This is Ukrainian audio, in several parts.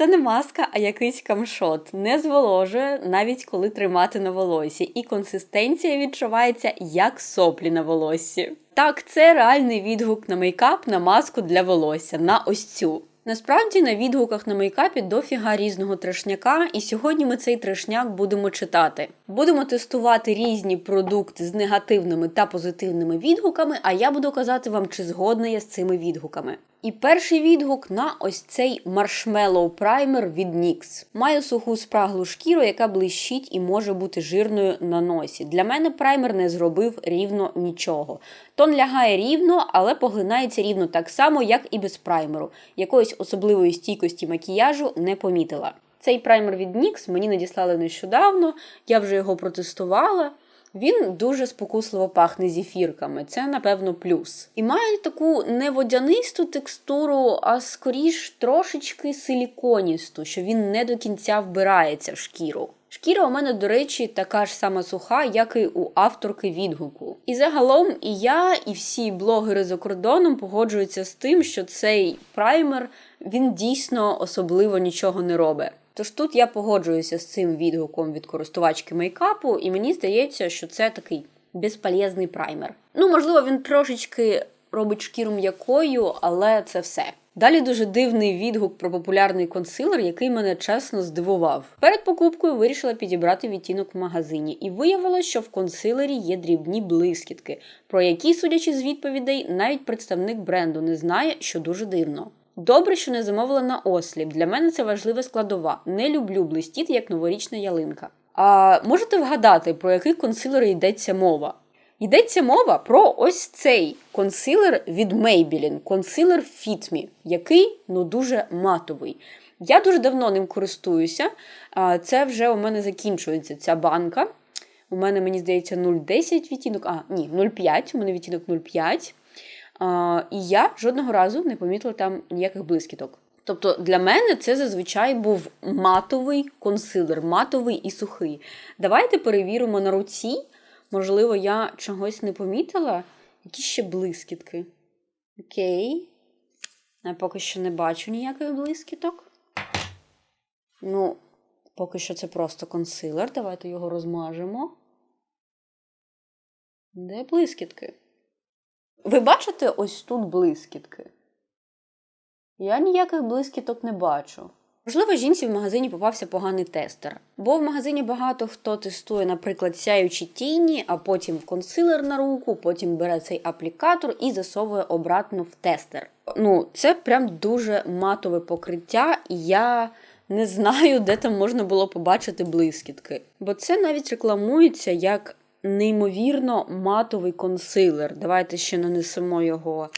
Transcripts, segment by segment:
Це не маска, а якийсь камшот. Не зволожує, навіть коли тримати на волосі, і консистенція відчувається як соплі на волоссі. Так, це реальний відгук на мейкап на маску для волосся, на ось цю. Насправді на відгуках на мейкапі дофіга різного трешняка, і сьогодні ми цей трешняк будемо читати. Будемо тестувати різні продукти з негативними та позитивними відгуками, а я буду казати вам, чи згодна я з цими відгуками. І перший відгук на ось цей маршмеллоу праймер від NYX. Маю суху спраглу шкіру, яка блищить і може бути жирною на носі. Для мене праймер не зробив рівно нічого. Тон лягає рівно, але поглинається рівно так само, як і без праймеру. Якоїсь особливої стійкості макіяжу не помітила. Цей праймер від NYX мені надіслали нещодавно, я вже його протестувала. Він дуже спокусливо пахне зефірками, це, напевно, плюс. І має таку не водянисту текстуру, а скоріш трошечки силіконісту, що він не до кінця вбирається в шкіру. Шкіра у мене, до речі, така ж сама суха, як і у авторки відгуку. І загалом і я, і всі блогери за кордоном погоджуються з тим, що цей праймер він дійсно особливо нічого не робить. Тож тут я погоджуюся з цим відгуком від користувачки мейкапу, і мені здається, що це такий безполезний праймер. Ну, можливо, він трошечки робить шкіру м'якою, але це все. Далі дуже дивний відгук про популярний консилер, який мене чесно здивував. Перед покупкою вирішила підібрати відтінок в магазині, і виявилося, що в консилері є дрібні блискітки, про які, судячи з відповідей, навіть представник бренду не знає, що дуже дивно. Добре, що не замовила на осліп. Для мене це важлива складова. Не люблю блистіти, як новорічна ялинка. А можете вгадати, про який консилер йдеться мова? Йдеться мова про ось цей консилер від Maybelline, консилер Fit який ну дуже матовий. Я дуже давно ним користуюся. Це вже у мене закінчується ця банка. У мене, мені здається, 0,10 відтінок, а ні, 0,5, у мене відтінок 0,5. І я жодного разу не помітила там ніяких блискіток. Тобто для мене це зазвичай був матовий консилер, матовий і сухий. Давайте перевіримо на руці. Можливо, я чогось не помітила. Які ще блискітки? Окей. Я поки що не бачу ніяких блискіток. Ну, поки що це просто консилер. Давайте його розмажемо. Де блискітки? Ви бачите ось тут блискітки? Я ніяких блискіток не бачу. Можливо, жінці в магазині попався поганий тестер, бо в магазині багато хто тестує, наприклад, сяючі тіні, а потім консилер на руку, потім бере цей аплікатор і засовує обратно в тестер. Ну, це прям дуже матове покриття, і я не знаю, де там можна було побачити блискітки. Бо це навіть рекламується як неймовірно матовий консилер. Давайте ще нанесемо його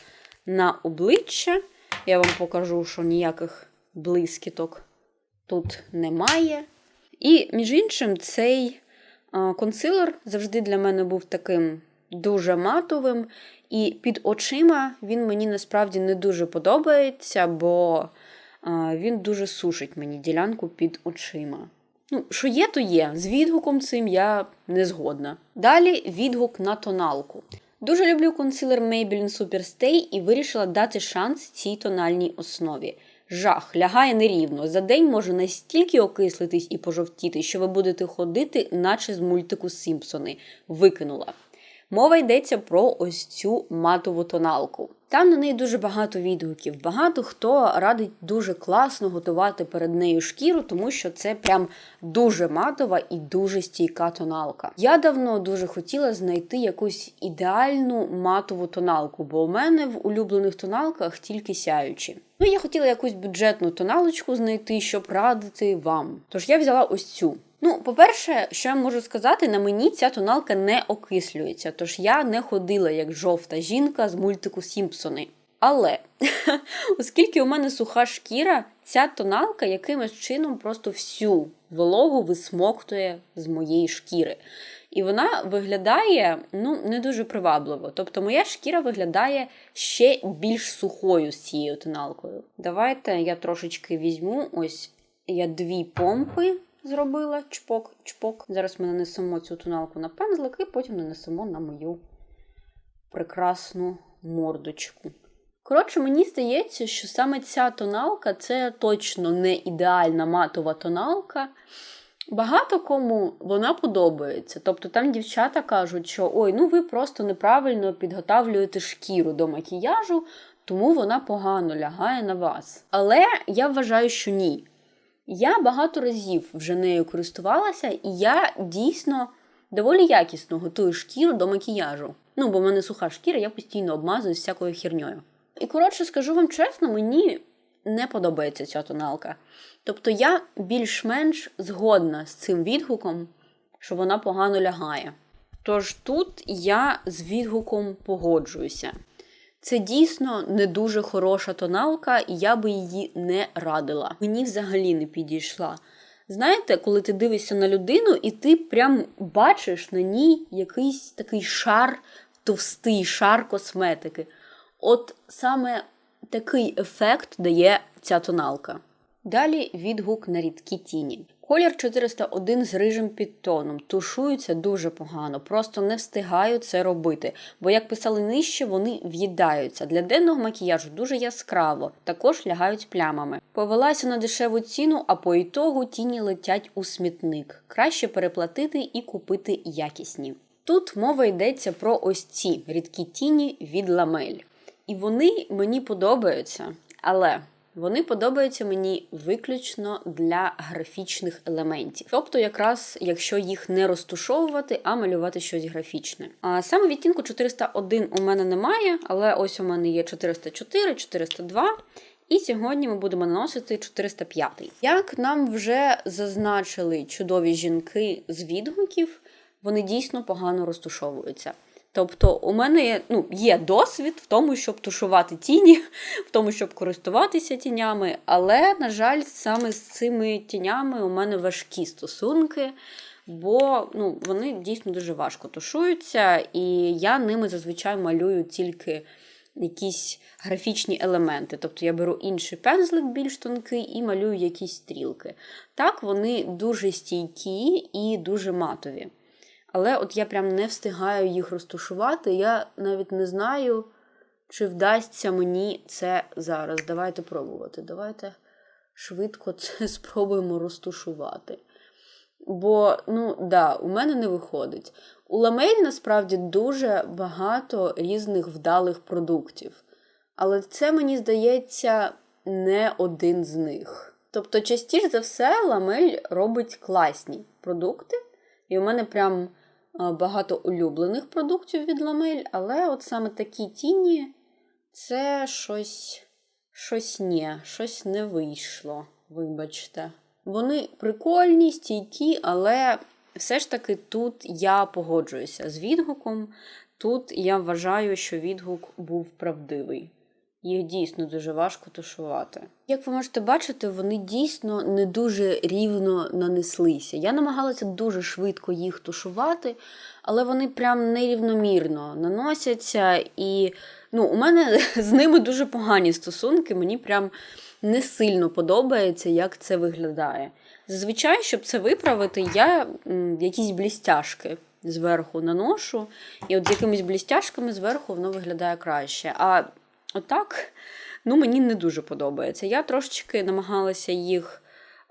на обличчя. Я вам покажу, що ніяких блискіток тут немає. І, між іншим, цей консилер завжди для мене був таким дуже матовим. І під очима він мені насправді не дуже подобається, бо він дуже сушить мені ділянку під очима. Ну, що є, то є. З відгуком цим я не згодна. Далі відгук на тоналку. Дуже люблю консилер Maybelline Superstay і вирішила дати шанс цій тональній основі. Жах, лягає нерівно. За день може настільки окислитись і пожовтіти, що ви будете ходити, наче з мультику Сімпсони. Викинула. Мова йдеться про ось цю матову тоналку. Там на неї дуже багато відгуків. Багато хто радить дуже класно готувати перед нею шкіру, тому що це прям дуже матова і дуже стійка тоналка. Я давно дуже хотіла знайти якусь ідеальну матову тоналку, бо у мене в улюблених тоналках тільки сяючі. Ну, я хотіла якусь бюджетну тоналочку знайти, щоб радити вам. Тож я взяла ось цю. Ну, по-перше, що я можу сказати, на мені ця тоналка не окислюється, тож я не ходила як жовта жінка з мультику Сімпсони. Але, оскільки у мене суха шкіра, ця тоналка якимось чином просто всю вологу висмоктує з моєї шкіри. І вона виглядає ну, не дуже привабливо. Тобто моя шкіра виглядає ще більш сухою з цією тоналкою. Давайте я трошечки візьму ось я дві помпи зробила чпок-чпок. Зараз ми нанесемо цю тоналку на пензлик і потім нанесемо на мою прекрасну мордочку. Коротше, мені здається, що саме ця тоналка це точно не ідеальна матова тоналка. Багато кому вона подобається. Тобто там дівчата кажуть, що ой, ну ви просто неправильно підготавлюєте шкіру до макіяжу, тому вона погано лягає на вас. Але я вважаю, що ні. Я багато разів вже нею користувалася, і я дійсно доволі якісно готую шкіру до макіяжу. Ну, бо в мене суха шкіра, я постійно обмазую всякою херньою. І коротше, скажу вам чесно, мені не подобається ця тоналка. Тобто я більш-менш згодна з цим відгуком, що вона погано лягає. Тож тут я з відгуком погоджуюся. Це дійсно не дуже хороша тоналка, і я би її не радила. Мені взагалі не підійшла. Знаєте, коли ти дивишся на людину, і ти прям бачиш на ній якийсь такий шар, товстий шар косметики. От саме такий ефект дає ця тоналка. Далі відгук на рідкі тіні. Колір 401 з рижим підтоном. Тушуються дуже погано, просто не встигаю це робити, бо, як писали нижче, вони в'їдаються. Для денного макіяжу дуже яскраво, також лягають плямами. Повелася на дешеву ціну, а по ітогу тіні летять у смітник. Краще переплатити і купити якісні. Тут мова йдеться про ось ці рідкі тіні від ламель. І вони мені подобаються, але вони подобаються мені виключно для графічних елементів. Тобто, якраз якщо їх не розтушовувати, а малювати щось графічне. А саме відтінку 401 у мене немає, але ось у мене є 404, 402. І сьогодні ми будемо наносити 405. Як нам вже зазначили чудові жінки з відгуків, вони дійсно погано розтушовуються. Тобто, у мене ну, є досвід в тому, щоб тушувати тіні, в тому, щоб користуватися тінями, але, на жаль, саме з цими тінями у мене важкі стосунки, бо ну, вони дійсно дуже важко тушуються, і я ними зазвичай малюю тільки якісь графічні елементи. Тобто я беру інший пензлик більш тонкий і малюю якісь стрілки. Так, вони дуже стійкі і дуже матові. Але от я прям не встигаю їх розташувати. Я навіть не знаю, чи вдасться мені це зараз. Давайте пробувати. Давайте швидко це спробуємо розташувати. Бо, ну, да, у мене не виходить. У ламель насправді дуже багато різних вдалих продуктів. Але це, мені здається, не один з них. Тобто, частіше за все, ламель робить класні продукти. І у мене прям багато улюблених продуктів від ламель, але от саме такі тіні це щось щось ні, щось не вийшло, вибачте. Вони прикольні, стійкі, але все ж таки тут я погоджуюся з відгуком. Тут я вважаю, що відгук був правдивий. Їх дійсно дуже важко тушувати. Як ви можете бачити, вони дійсно не дуже рівно нанеслися. Я намагалася дуже швидко їх тушувати, але вони прям нерівномірно наносяться. І ну, у мене з ними дуже погані стосунки. Мені прям не сильно подобається, як це виглядає. Зазвичай, щоб це виправити, я якісь блістяшки зверху наношу, і от з якимись блістяшками зверху воно виглядає краще. А Отак, ну, мені не дуже подобається. Я трошечки намагалася їх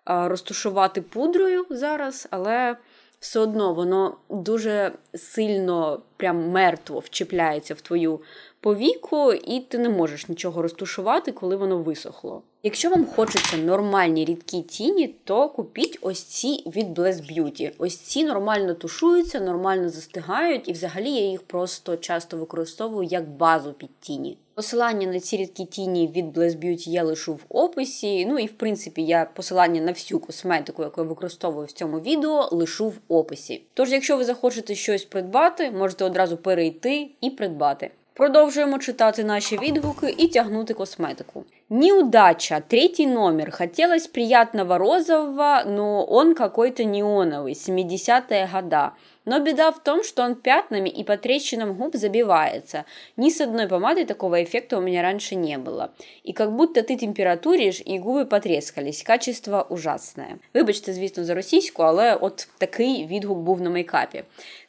розтушувати пудрою зараз, але все одно воно дуже сильно, прям мертво вчіпляється в твою повіку, і ти не можеш нічого розтушувати, коли воно висохло. Якщо вам хочеться нормальні рідкі тіні, то купіть ось ці від Bless Beauty. Ось ці нормально тушуються, нормально застигають, і взагалі я їх просто часто використовую як базу під тіні. Посилання на ці рідкі тіні від Bless Beauty я лишу в описі. Ну і в принципі я посилання на всю косметику, яку я використовую в цьому відео, лишу в описі. Тож, якщо ви захочете щось придбати, можете одразу перейти і придбати. Продовжуємо читати наші відгуки і тягнути косметику. Неудача. Третий номер. Хотелось приятного розового, но он какой-то неоновый, 70-е года. Но беда в том, что он пятнами и по трещинам губ забивается. Ни с одной помадой такого эффекта у меня раньше не было. И как будто ты температуришь, и губи потрескались. Качество ужасне. Вибачте, звісно, за російську, але от такий відгук був на мейкапі.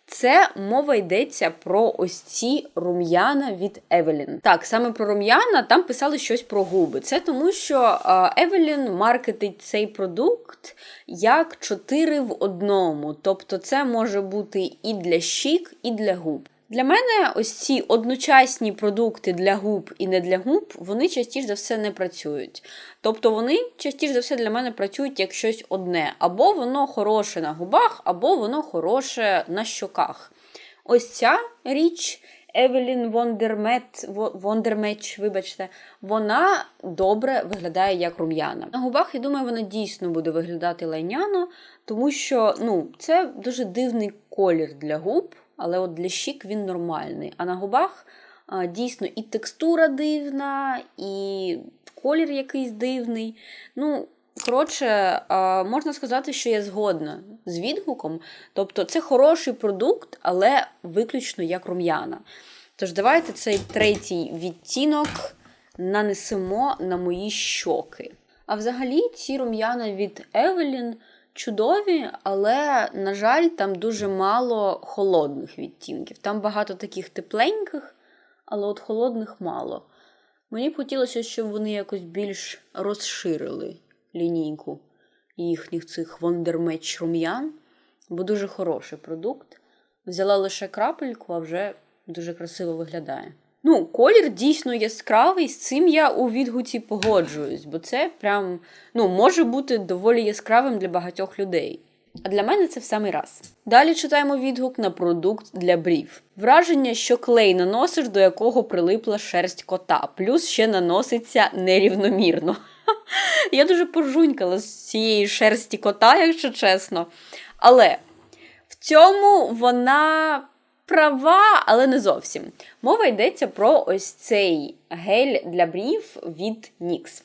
Це мова йдеться про ось ці рум'яна від Евелін. Так, саме про рум'яна там писали щось про губи. Це тому, що Евелін маркетить цей продукт як 4 в одному. Тобто, це може бути і для щік, і для губ. Для мене ось ці одночасні продукти для губ і не для губ, вони частіше за все не працюють. Тобто вони частіше за все для мене працюють як щось одне. Або воно хороше на губах, або воно хороше на щоках. Ось ця річ. Евелін Вондермет, Вондермеч, вибачте, вона добре виглядає як рум'яна. На губах, я думаю, вона дійсно буде виглядати лайняно, тому що ну, це дуже дивний колір для губ але от для щік він нормальний. А на губах дійсно і текстура дивна, і колір якийсь дивний. Ну, коротше, можна сказати, що я згодна з відгуком. Тобто, це хороший продукт, але виключно як рум'яна. Тож, давайте цей третій відтінок нанесемо на мої щоки. А взагалі, ці рум'яна від Evelyn чудові, але, на жаль, там дуже мало холодних відтінків. Там багато таких тепленьких, але от холодних мало. Мені б хотілося, щоб вони якось більш розширили лінійку їхніх цих вондермеч рум'ян, бо дуже хороший продукт. Взяла лише крапельку, а вже дуже красиво виглядає. Ну, колір дійсно яскравий, з цим я у відгуці погоджуюсь, бо це прям ну, може бути доволі яскравим для багатьох людей. А для мене це в самий раз. Далі читаємо відгук на продукт для брів. Враження, що клей наносиш, до якого прилипла шерсть кота, плюс ще наноситься нерівномірно. Я дуже пожунькала з цієї шерсті кота, якщо чесно. Але в цьому вона права, але не зовсім. Мова йдеться про ось цей гель для брів від NYX.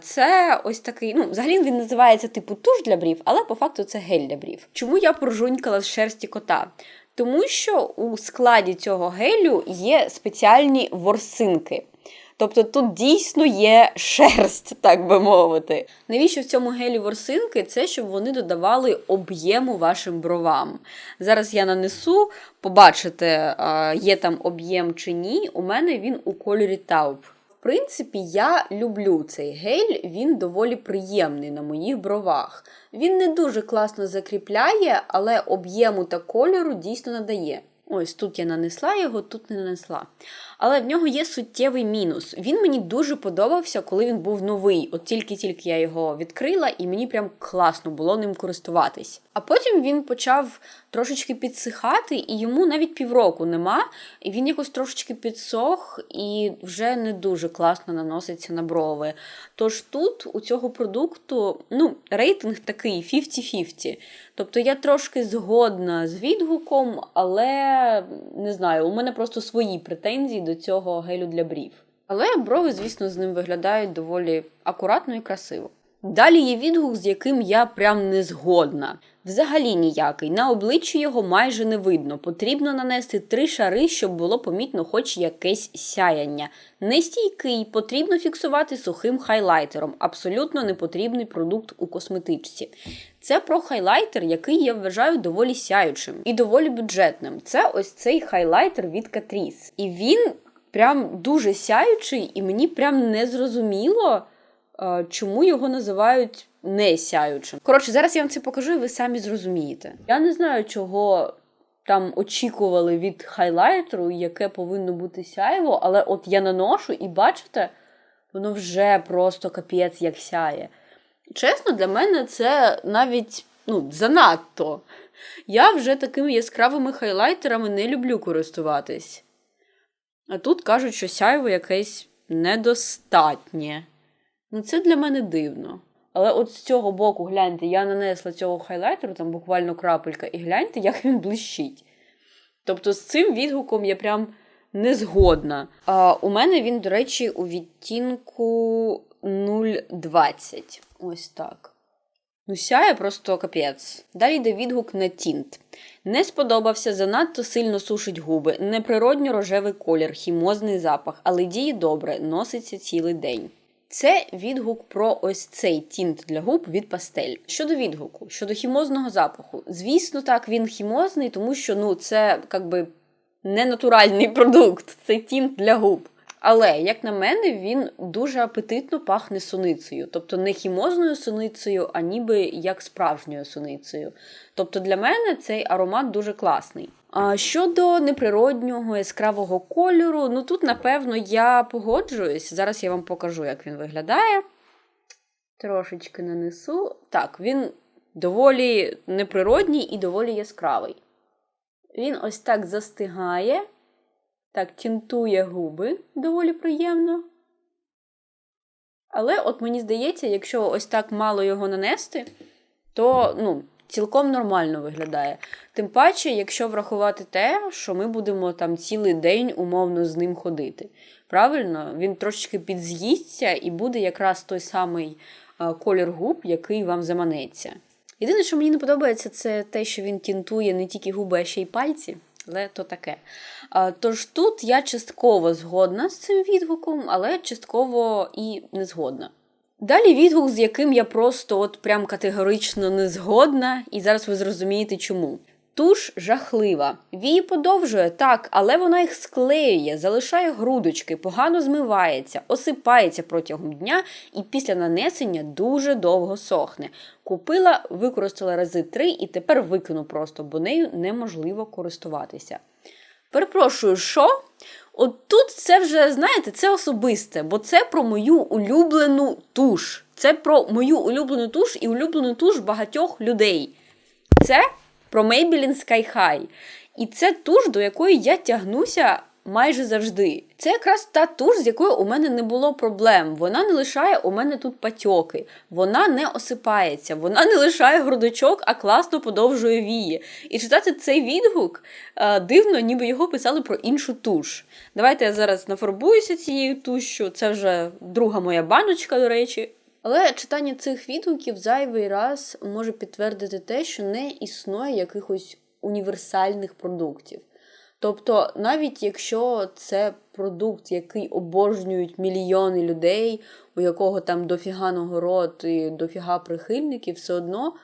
Це ось такий, ну, взагалі він називається типу туш для брів, але по факту це гель для брів. Чому я прожунькала з шерсті кота? Тому що у складі цього гелю є спеціальні ворсинки. Тобто тут дійсно є шерсть, так би мовити. Навіщо в цьому гелі ворсинки? Це щоб вони додавали об'єму вашим бровам. Зараз я нанесу, побачите, є там об'єм чи ні. У мене він у кольорі тауп. В принципі, я люблю цей гель, він доволі приємний на моїх бровах. Він не дуже класно закріпляє, але об'єму та кольору дійсно надає. Ось тут я нанесла його, тут не нанесла. Але в нього є суттєвий мінус. Він мені дуже подобався, коли він був новий. От тільки-тільки я його відкрила, і мені прям класно було ним користуватись. А потім він почав трошечки підсихати, і йому навіть півроку нема. І він якось трошечки підсох і вже не дуже класно наноситься на брови. Тож тут у цього продукту ну, рейтинг такий 50-50. Тобто я трошки згодна з відгуком, але не знаю, у мене просто свої претензії до цього гелю для брів. Але брови, звісно, з ним виглядають доволі акуратно і красиво. Далі є відгук, з яким я прям не згодна. Взагалі ніякий. На обличчі його майже не видно. Потрібно нанести три шари, щоб було помітно хоч якесь сяяння. Нестійкий, потрібно фіксувати сухим хайлайтером. Абсолютно непотрібний продукт у косметичці. Це про хайлайтер, який я вважаю доволі сяючим і доволі бюджетним. Це ось цей хайлайтер від Catrice. І він прям дуже сяючий, і мені прям не зрозуміло, чому його називають не сяючим. Коротше, зараз я вам це покажу, і ви самі зрозумієте. Я не знаю, чого. Там очікували від хайлайтеру, яке повинно бути сяєво, але от я наношу і бачите, воно вже просто капець як сяє. Чесно, для мене це навіть ну, занадто. Я вже такими яскравими хайлайтерами не люблю користуватись. А тут кажуть, що сяйво якесь недостатнє. Ну, це для мене дивно. Але от з цього боку, гляньте, я нанесла цього хайлайтеру, там буквально крапелька, і гляньте, як він блищить. Тобто з цим відгуком я прям не згодна. А, У мене він, до речі, у відтінку 0,20. Ось так. Ну, сяє просто капець. Далі йде відгук на тінт. Не сподобався, занадто сильно сушить губи, неприродньо рожевий колір, хімозний запах, але діє добре, носиться цілий день. Це відгук про ось цей тінт для губ від пастель. Щодо відгуку, щодо хімозного запаху. Звісно, так, він хімозний, тому що ну, це якби не натуральний продукт, це тінт для губ. Але, як на мене, він дуже апетитно пахне суницею. Тобто не хімозною суницею, а ніби як справжньою суницею. Тобто для мене цей аромат дуже класний. Щодо неприроднього яскравого кольору, ну тут, напевно, я погоджуюсь. Зараз я вам покажу, як він виглядає. Трошечки нанесу. Так, він доволі неприродній і доволі яскравий. Він ось так застигає. Так, тінтує губи доволі приємно. Але от мені здається, якщо ось так мало його нанести, то ну, цілком нормально виглядає. Тим паче, якщо врахувати те, що ми будемо там цілий день умовно з ним ходити. Правильно, він трошечки підз'їсться і буде якраз той самий колір губ, який вам заманеться. Єдине, що мені не подобається, це те, що він тінтує не тільки губи, а ще й пальці. Але то таке. Тож тут я частково згодна з цим відгуком, але частково і не згодна. Далі відгук, з яким я просто от прям категорично не згодна, і зараз ви зрозумієте чому. Туш жахлива. Вії подовжує, так, але вона їх склеює, залишає грудочки, погано змивається, осипається протягом дня і після нанесення дуже довго сохне. Купила, використала рази три і тепер викину просто, бо нею неможливо користуватися. Перепрошую, що? От тут це вже, знаєте, це особисте, бо це про мою улюблену туш. Це про мою улюблену туш і улюблену туш багатьох людей. Це про Maybelline Sky High. І це туш, до якої я тягнуся майже завжди. Це якраз та туш, з якою у мене не було проблем. Вона не лишає у мене тут патьоки, вона не осипається, вона не лишає грудочок, а класно подовжує вії. І читати цей відгук е, дивно, ніби його писали про іншу туш. Давайте я зараз нафарбуюся цією тушшю. Це вже друга моя баночка, до речі. Але читання цих відгуків зайвий раз може підтвердити те, що не існує якихось універсальних продуктів. Тобто, навіть якщо це продукт, який обожнюють мільйони людей, у якого там дофіга нагород і дофіга прихильників, все одно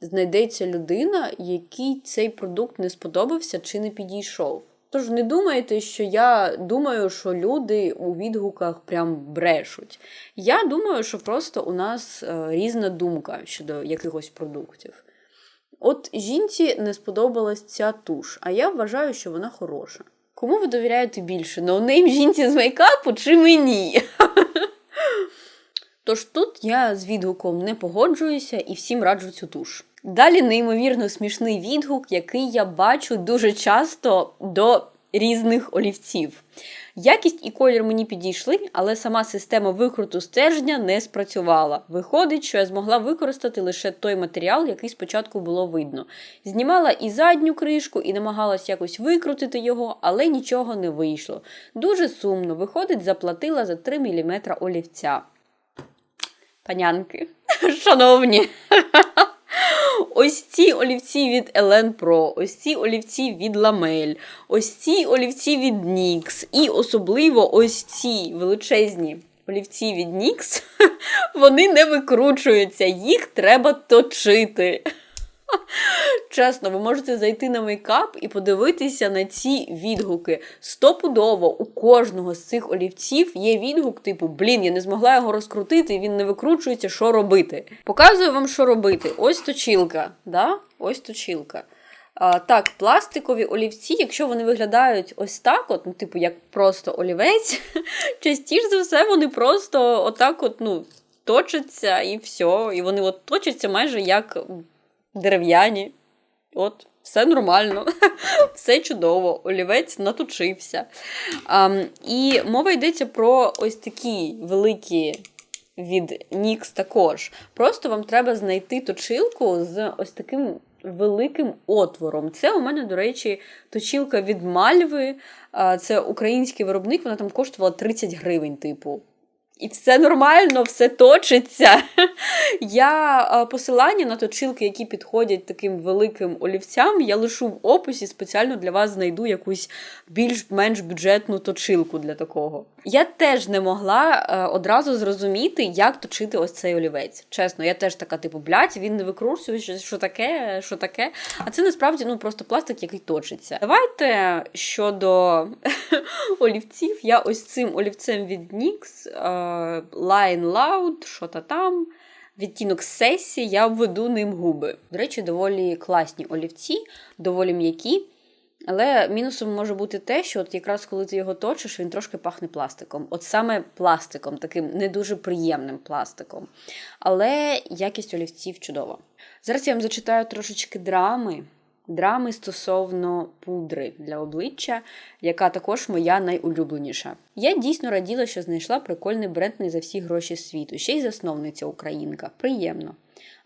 знайдеться людина, якій цей продукт не сподобався чи не підійшов. Тож не думайте, що я думаю, що люди у відгуках прям брешуть. Я думаю, що просто у нас е, різна думка щодо якихось продуктів. От жінці не сподобалась ця туш, а я вважаю, що вона хороша. Кому ви довіряєте більше? Ноунейм жінці з мейкапу чи мені? Тож тут я з відгуком не погоджуюся і всім раджу цю туш. Далі неймовірно смішний відгук, який я бачу дуже часто до різних олівців. Якість і колір мені підійшли, але сама система викруту стержня не спрацювала. Виходить, що я змогла використати лише той матеріал, який спочатку було видно. Знімала і задню кришку, і намагалась якось викрутити його, але нічого не вийшло. Дуже сумно, виходить, заплатила за 3 мм олівця. Панянки, шановні. Ось ці олівці від Елен Про, ось ці олівці від Ламель, ось ці олівці від Нікс. і особливо ось ці величезні олівці від Нікс, вони не викручуються, їх треба точити. Чесно, ви можете зайти на мейкап і подивитися на ці відгуки. Стопудово у кожного з цих олівців є відгук, типу, блін, я не змогла його розкрутити, він не викручується, що робити. Показую вам, що робити. Ось точілка. Да? Ось точілка. А, Так, пластикові олівці, якщо вони виглядають ось так, от, ну, типу, як просто олівець, частіше за все, вони просто отак от, ну, точаться і все. І вони от точаться майже як дерев'яні. От, все нормально, все чудово, олівець наточився. А, і мова йдеться про ось такі великі від NYX також. Просто вам треба знайти точилку з ось таким великим отвором. Це у мене, до речі, точилка від Мальви. Це український виробник, вона там коштувала 30 гривень, типу. І все нормально, все точиться. Я посилання на точилки, які підходять таким великим олівцям, я лишу в описі, спеціально для вас знайду якусь більш-менш бюджетну точилку для такого. Я теж не могла е, одразу зрозуміти, як точити ось цей олівець. Чесно, я теж така, типу, блядь, він не викручує, що, що таке, що таке. А це насправді ну, просто пластик, який точиться. Давайте щодо олівців, я ось цим олівцем від NYX, е, Line Loud, що то там. Відтінок сесі, я обведу ним губи. До речі, доволі класні олівці, доволі м'які. Але мінусом може бути те, що от якраз коли ти його точиш, він трошки пахне пластиком. От саме пластиком, таким не дуже приємним пластиком. Але якість олівців чудова. Зараз я вам зачитаю трошечки драми. Драми стосовно пудри для обличчя, яка також моя найулюбленіша. Я дійсно раділа, що знайшла прикольний бренд не за всі гроші світу, ще й засновниця українка. Приємно.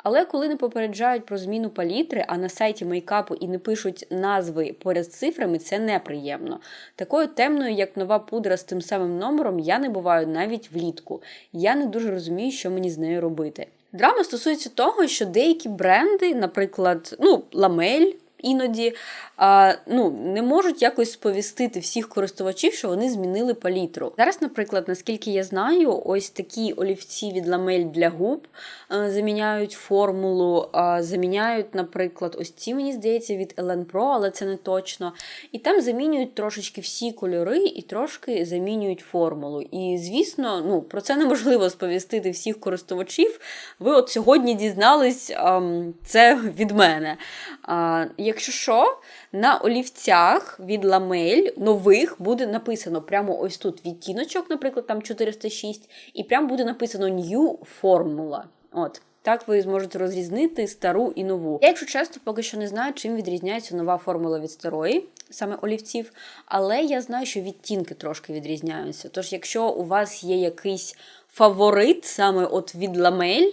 Але коли не попереджають про зміну палітри, а на сайті мейкапу і не пишуть назви поряд з цифрами, це неприємно. Такою темною, як нова пудра з тим самим номером, я не буваю навіть влітку. Я не дуже розумію, що мені з нею робити. Драма стосується того, що деякі бренди, наприклад, ну, ламель. Іноді а, ну, не можуть якось сповістити всіх користувачів, що вони змінили палітру. Зараз, наприклад, наскільки я знаю, ось такі олівці від ламель для губ а, заміняють формулу, а, заміняють, наприклад, ось ці, мені здається, від Ellen Pro, але це не точно. І там замінюють трошечки всі кольори і трошки замінюють формулу. І, звісно, ну, про це неможливо сповістити всіх користувачів. Ви от сьогодні дізнались а, це від мене. А, Якщо що, на олівцях від ламель нових буде написано прямо ось тут відтіночок, наприклад, там 406, і прямо буде написано New Formula. От. Так ви зможете розрізнити стару і нову. Я, якщо чесно, поки що не знаю, чим відрізняється нова формула від старої, саме олівців, але я знаю, що відтінки трошки відрізняються. Тож, якщо у вас є якийсь фаворит саме от від ламель,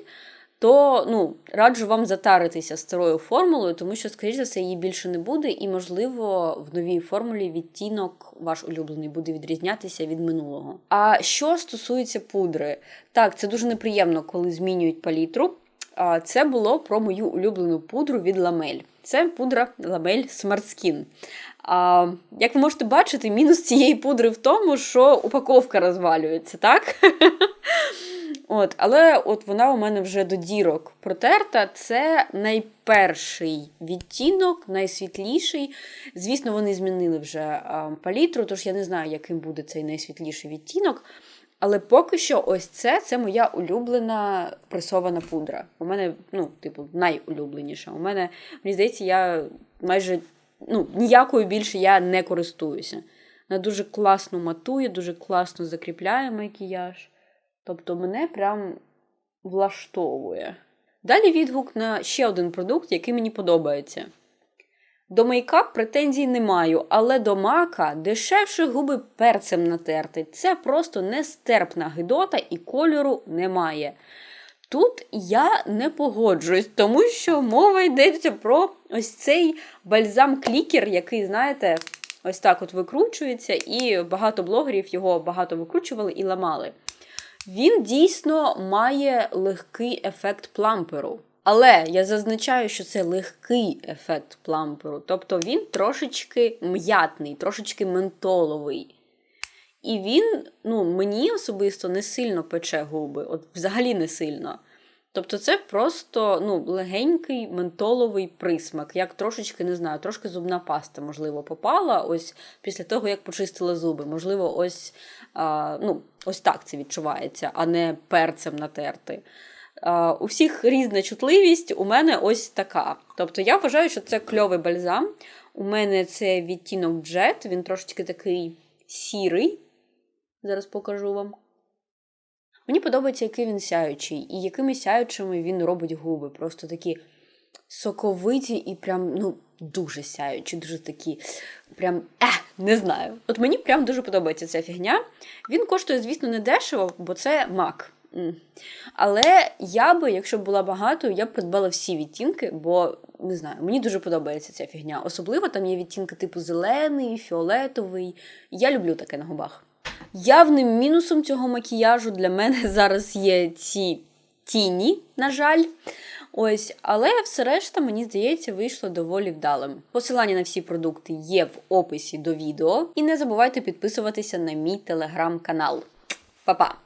то ну, раджу вам затаритися старою формулою, тому що, скоріш за все, її більше не буде, і, можливо, в новій формулі відтінок ваш улюблений буде відрізнятися від минулого. А що стосується пудри, так, це дуже неприємно, коли змінюють палітру. Це було про мою улюблену пудру від ламель. Це пудра ламель Smart Skin. А, Як ви можете бачити, мінус цієї пудри в тому, що упаковка розвалюється, так? От, Але от вона у мене вже до дірок протерта. Це найперший відтінок, найсвітліший. Звісно, вони змінили вже палітру, тож я не знаю, яким буде цей найсвітліший відтінок. Але поки що, ось це це моя улюблена пресована пудра. У мене, ну, типу, найулюбленіша. У мене, мені здається, я майже ну, ніякою більше я не користуюся. Вона дуже класно матує, дуже класно закріпляє макіяж. Тобто мене прям влаштовує. Далі відгук на ще один продукт, який мені подобається. До мейкап претензій не маю, але до мака дешевше губи перцем натерти. Це просто нестерпна гидота і кольору немає. Тут я не погоджуюсь, тому що мова йдеться про ось цей бальзам-клікер, який, знаєте, ось так от викручується, і багато блогерів його багато викручували і ламали. Він дійсно має легкий ефект пламперу. Але я зазначаю, що це легкий ефект пламперу. Тобто він трошечки м'ятний, трошечки ментоловий. І він, ну, мені особисто не сильно пече губи, от взагалі не сильно. Тобто це просто ну, легенький ментоловий присмак, як трошечки, не знаю, трошки зубна паста, можливо, попала ось після того, як почистила зуби. Можливо, ось а, ну, ось так це відчувається, а не перцем натерти. А, У всіх різна чутливість, у мене ось така. Тобто я вважаю, що це кльовий бальзам. У мене це відтінок джет, він трошечки такий сірий. Зараз покажу вам. Мені подобається, який він сяючий, і якими сяючими він робить губи. Просто такі соковиті і прям, ну, дуже сяючі, дуже такі. Прям, е, не знаю. От мені прям дуже подобається ця фігня. Він коштує, звісно, не дешево, бо це мак. Але я би, якщо б була багато, я б придбала всі відтінки, бо не знаю, мені дуже подобається ця фігня. Особливо там є відтінки типу зелений, фіолетовий. Я люблю таке на губах. Явним мінусом цього макіяжу для мене зараз є ці тіні, на жаль. Ось, але все решта, мені здається, вийшло доволі вдалим. Посилання на всі продукти є в описі до відео. І не забувайте підписуватися на мій телеграм-канал. Па-па!